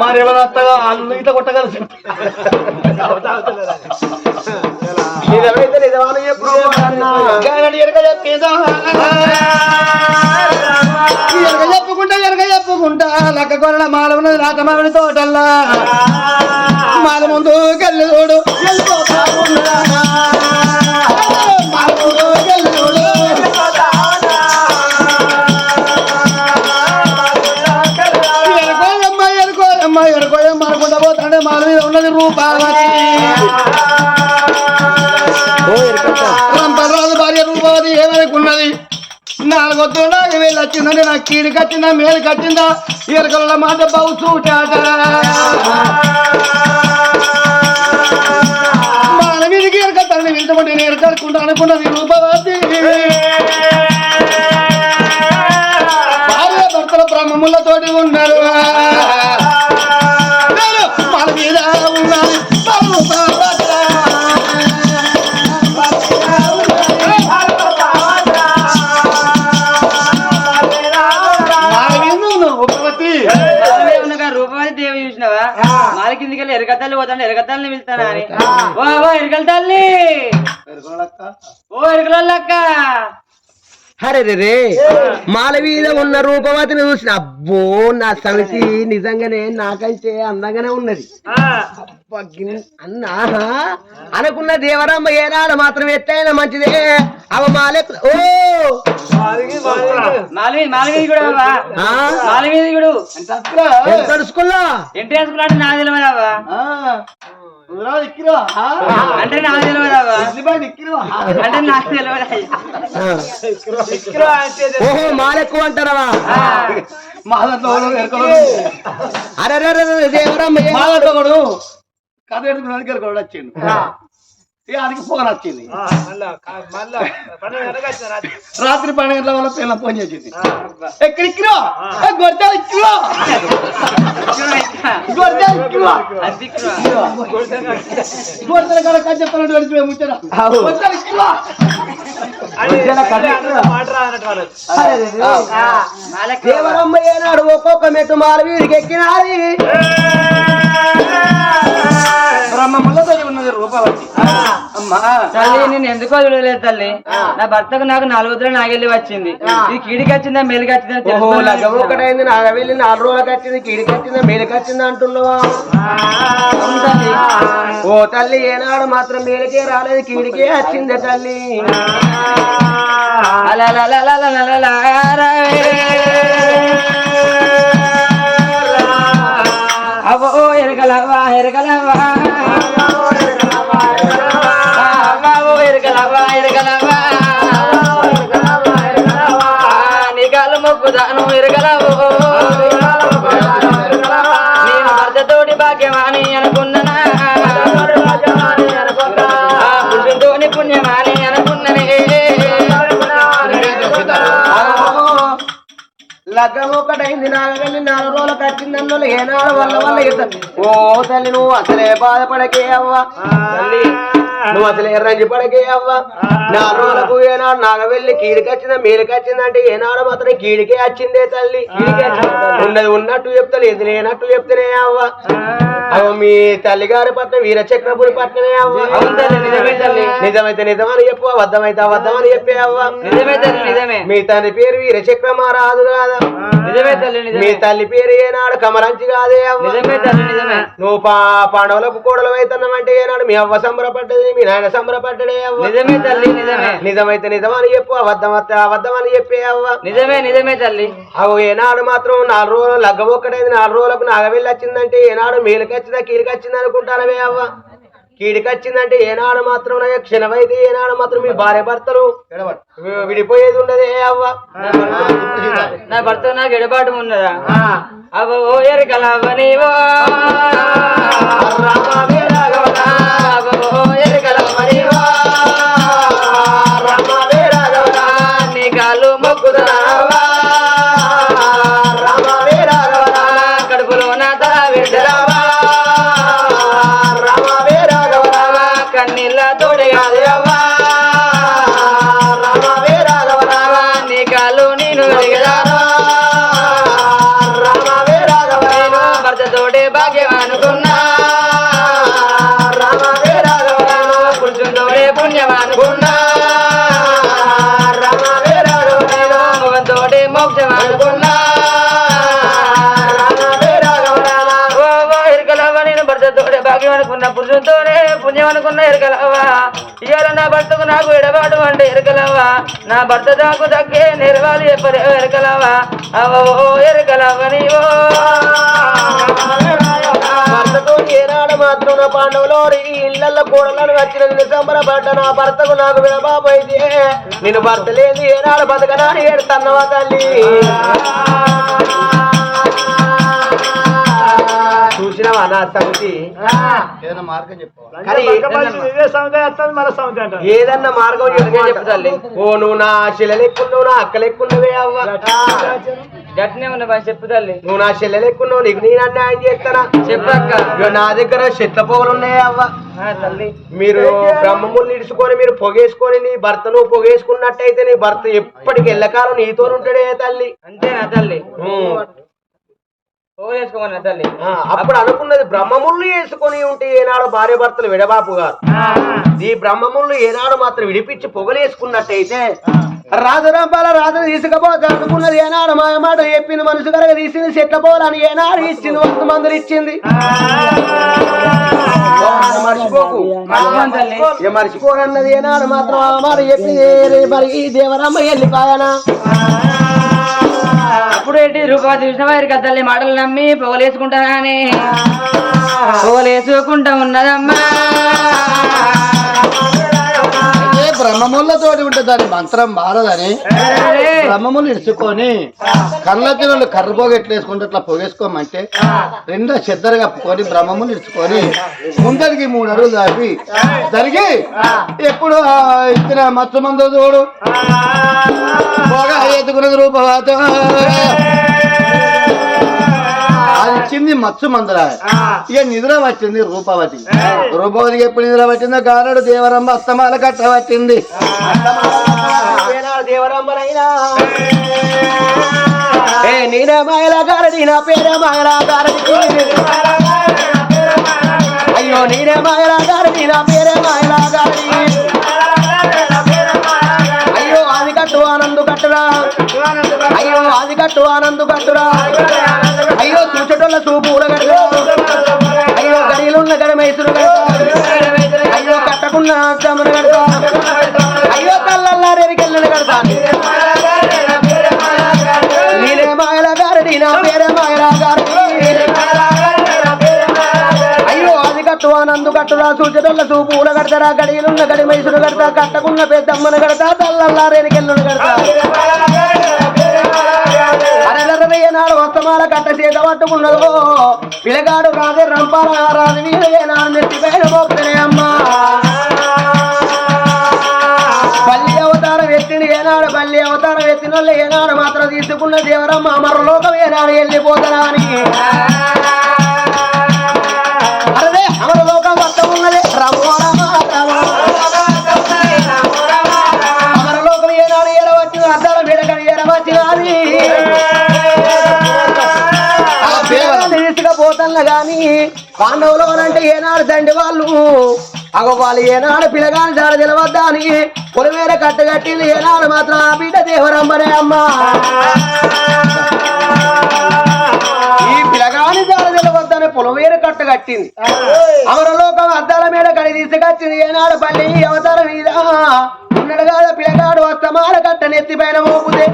మరి ఎవరు వస్తాగా వాళ్ళు ఇట్లా కొట్టగలరు ఎప్పుడు గానడి ఎరగ చెప్పేదా ఎరగ చెప్పుకుంటా ఎరగ చెప్పుకుంటా. లక్క కొరల మాల ఉన్నది తోటల్లా. మాల ముందు కళ్ళు చూడు. వెళ్ళిపోతా రూపావతి రంపరాజు భార్య రూపావతి ఏమనుకున్నది నాలుగొద్దు నాకు వీళ్ళు నాకు కీడు కట్టిందా మేలు కట్టిందా ఎరకల మాట బావు చూటాట మన మీదకి ఎరక తనని నేను ఎరకడుకుంటా అనుకున్నది రూపవతి భార్య భర్తల బ్రహ్మములతోటి ఉన్నారు మన మీద ఉన్న దేవి చూసినావా మాల కిందికి వెళ్ళి ఎరగ తల్లి పోతాను ఎరగ తల్లిని పిలుస్తానా అని ఓ ఓ ఎరగల తల్లి ఓ ఎరగలక్క అరే రే రే. మాల మీద ఉన్న రూపవతిని చూసిన అబ్బో నా సమితి నిజంగానే నాకంటే అందంగానే ఉన్నది. అన్నా అనుకున్న దేవరమ్మ ఏనాడు మాత్రం ఎట్టయినా మంచిదే. అవ మాలె ఓ! ఎంత నాకు తెలియదావా అంటే నాకు తెలియదావా అంటే నాకు తెలియదు ఓహో మాలెక్కువ అంటారవా? మాదంతో అరే రే రే, కథ వచ్చిండు ఆయనకి ఫోన్ వచ్చింది. రాత్రి. పన్నెండు గంటల వల్ల పిల్లలు ఫోన్ చేసింది. ఎక్కడికిరా గొడ్డ ఇక్కిరా గొడ్డ ఇక్కిరా గొడ్డల కాడ కథ చెప్తానంటే వెళ్ళిపోయి ముచ్చట. గొడ్డ ఇక్కిరా దేవరమ్మ ఏనాడు ఒక్కొక్క మెట్టు మాల వీడికి ఎక్కినాది. అమ్మా. తల్లి నేను ఎందుకో చూడలేదు తల్లి? నా భర్తకు నాకు నాలుగు వద్దులు నాగెళ్ళి వచ్చింది. ఇది కీడికి వచ్చిందా మెలికి వచ్చిందా. ఒకటైంది నాగ వెళ్ళి నాలుగు రోజులకు వచ్చింది కీడికి వచ్చిందా మేలుకి వచ్చిందా అంటున్నావా? ఓ తల్లి ఏనాడు మాత్రం మేలుకే రాలేదు కీడికే వచ్చింది తల్లి. అలా అలా అలా అలా అలా. అవో ఎరగలవా ఎరగలవా మొక్కుదాను ఎరగలవో నేను భర్తతోటి భాగ్యమాని అనుకున్నానా పురుషుతోని పుణ్యమాని లగ్గం ఒకటైంది నాగ వెళ్ళి నాలుగు రోజులకు వచ్చింది అన్నోళ్ళు ఏనాడు వల్ల వల్ల ఓ తల్లి నువ్వు అసలే బాధపడకే అవ్వ. తల్లి నువ్వు అసలే రంజి పడకే అవ్వ. నాలుగు రోజులకు ఏనాడు నాగ వెళ్ళి కీడికి వచ్చిందా మేలుకి వచ్చిందంటే ఏనాడు మాత్రం కీడికే వచ్చిందే తల్లి. ఉన్నది ఉన్నట్టు చెప్తా లేదు లేనట్టు చెప్తేనే అవ్వ. అవ్వ మీ తల్లిగారి పట్ల వీర చక్రపురి పట్లనే అవ్వ. తల్లి, తల్లి. నిజమైతే నిజమని చెప్పు అబద్ధమైతే అబద్ధమని చెప్పే అవ్వ. తల్లి మీ తండ్రి పేరు వీర చక్రమారాజు కాదా? తల్లి మీ తల్లి పేరు ఏనాడు కమరంచి కాదే అవ్వ? తల్లి నువ్వు పా పాండవులకు కోడలు అవుతున్నావంటే ఏనాడు మీ అవ్వ సంబరపడ్డది. మీ నాయన సంబరపడ్డడే అవ్వ. నిజమే తల్లి నిజమే. నిజమైతే నిజమని చెప్పు అబద్ధం వస్తే అబద్ధమని చెప్పే అవ్వ. నిజమే నిజమే తల్లి. అవు ఏనాడు మాత్రం నాలుగు రోజులు లగ్గం ఒక్కటైంది నాలుగు రోజులకు నాగవెళ్ళి వచ్చిందంటే ఏనాడు మేలుకి వచ్చిందా కీడికి వచ్చిందా అనుకుంటానవే అవ్వ. కీడికి వచ్చిందంటే ఏనాడు మాత్రం నా క్షణమైతే ఏనాడు మాత్రం మీ భార్య భర్తలు విడిపోయేది ఉండదే అవ్వ. నా భర్త నాకు ఎడబాటు ఉన్నదా? అవో ఎరకలవనివో అవో కన్నీళ్ళ తోడే కాదు అవ్వా. రామవే రాఘవ రావా నీ కాళ్ళు నేను రామవే రాఘవ నేను భర్తతోటే భాగ్యం అనుకున్నా. రామవే రాఘవ నేను పురుషుతోటే పుణ్యం అనుకున్నా. రామవే రాఘవ నేను భగవంతోటే మోక్షం అనుకున్నా. భాగ్యం అనుకున్న పురుషులతోనే పుణ్యం అనుకున్న ఎరగలవా ఇయ్యాల నా భర్తకు నాకు ఎడబాటు అంటే ఎరగలవా నా భర్త దాకు దక్కే నెరవాలి ఎప్పరే ఎరగలవా అవో ఎరగలవా నీవో. భర్తతో ఏనాడు మాత్రం నా పాండవులో ఇళ్ళల్లో కూడలను వచ్చిన సంబరపడ్డ నా భర్తకు నాకు విడబాబైతే నేను భర్త లేదు ఏనాడు బతకనా అని ఏడుతన్నవా తల్లి. ఏదైనా మార్గం చెప్పు కానీ ఏదన్నా మార్గం అందుకే చెప్పు తల్లి. ఓ నువ్వు నా శిల లెక్కున్నావు నా అక్క లెక్కున్నవే అవ్వ. గట్టినే ఉన్న బా చెప్పు తల్లి. నువ్వు నా చెల్లె లెక్కున్నావు నీకు నేను అన్యాయం చేస్తానా? చెప్పక్క నా దగ్గర చెట్ల పొగలు ఉన్నాయి అవ్వ. ఆ, తల్లి. మీరు బ్రహ్మములు ఇడుచుకొని మీరు పొగేసుకొని నీ భర్తను పొగేసుకున్నట్టయితే నీ భర్త ఎప్పటికి ఎల్లకాలం నీతో ఉంటాడే తల్లి. అంతేనా తల్లి ఉమ్. పోగేసుకోమన్నా తల్లి ఆ, అప్పుడు అనుకున్నది బ్రహ్మములు వేసుకొని ఉంటే ఏనాడు భార్య భర్తలు విడబాపు గారు. ఈ బ్రహ్మములు ఏనాడు మాత్రం విడిపించి పొగలేసుకున్నట్టయితే రాజురంపాల రాజును తీసుకపోతే అనుకున్నది ఏనాడు మా మాట చెప్పింది మనసు కనుక తీసింది చెట్ల పోలని ఏనాడు ఇచ్చింది వంద మందులు ఇచ్చింది. మర్చిపోకు. మర్చిపోనన్నది ఏనాడు మాత్రం ఆ మాట చెప్పింది. మరి ఈ దేవరమ్మ వెళ్ళిపోయానా అప్పుడు ఏంటి? రూపాయి చూసిన వారి కథల్ని మాటలు నమ్మి పొగలేసుకుంటానా అని పొగలేసుకుంటా ఉన్నదమ్మా. బ్రహ్మములతోటి ఉంటే దాని మంత్రం మారదని బ్రహ్మములు ఇరుచుకొని కళ్ళకి రెండు కర్ర పోగ ఎట్లా వేసుకుంటే అట్లా పొగేసుకోమంటే రెండో చెద్దరు కప్పుకొని బ్రహ్మములు ఇరుచుకొని ముందరికి మూడు అడుగులు దాపి జరిగి ఎప్పుడు ఇచ్చిన మత్తు మందు చూడు పొగ ఎత్తుకున్నది రూపవాత. అది ఇచ్చింది మత్సు మందుల ఇక నిద్ర వచ్చింది రూపవతి. రూపవతికి ఎప్పుడు నిద్ర వచ్చిందో కానడు దేవరమ్మ అత్తమాల కట్ట పట్టింది. ఏనాడు దేవరమ్మనైనా ఏ నేనే మాయలా గారడి నా పేరే మాయలా గారడి అయ్యో నేనే మాయలా గారడి నా పేరే మాయలా గారడి అయ్యో అది కట్టు ఆనందు కట్టురా. అయ్యో అది కట్టు ఆనందు కట్టురా. ఆనందు కట్టురా సూచనల చూపుల కడతారా? గడిలున్న గడి మైసులు కడతా కట్టకున్న పెద్దమ్మను కడతా తల్లల్లారెరికెళ్ళను కడతా. అరదరవయ్య నాడు వస్తమాల కట్ట చేత పట్టుకున్నదో పిలగాడు రాదే రంపాల రాదు వీరయ్య నాడు నెత్తి పైన అమ్మా. బల్లి అవతారం ఎత్తింది ఏనాడు బల్లి అవతారం ఎత్తిన వాళ్ళు ఏనాడు మాత్రం తీసుకున్న దేవరమ్మ మరలోకం ఏనాడు వెళ్ళిపోతారా అని తీసుకపోతాను కానీ పాండవులు అంటే ఏనాడు తండ్రి వాళ్ళు. అగో వాళ్ళు ఏనాడు పిల్లగాని జాడ తెలవద్దా అని పొలిమేర కట్టగట్టింది ఏనాడు మాత్రం ఆ బిడ్డ దేవరమ్మనే అమ్మ. ఈ పిల్లగాని జాడ తెలవద్దని పొలమేర కట్టగట్టింది అమరలోకం అద్దాల మీద కడి తీసుకొచ్చింది ఏనాడు పల్లి అవతార మీద. ఉన్నడుగా పిల్లగాడు వస్తమాల కట్ట నెత్తి పైన మోపుతే.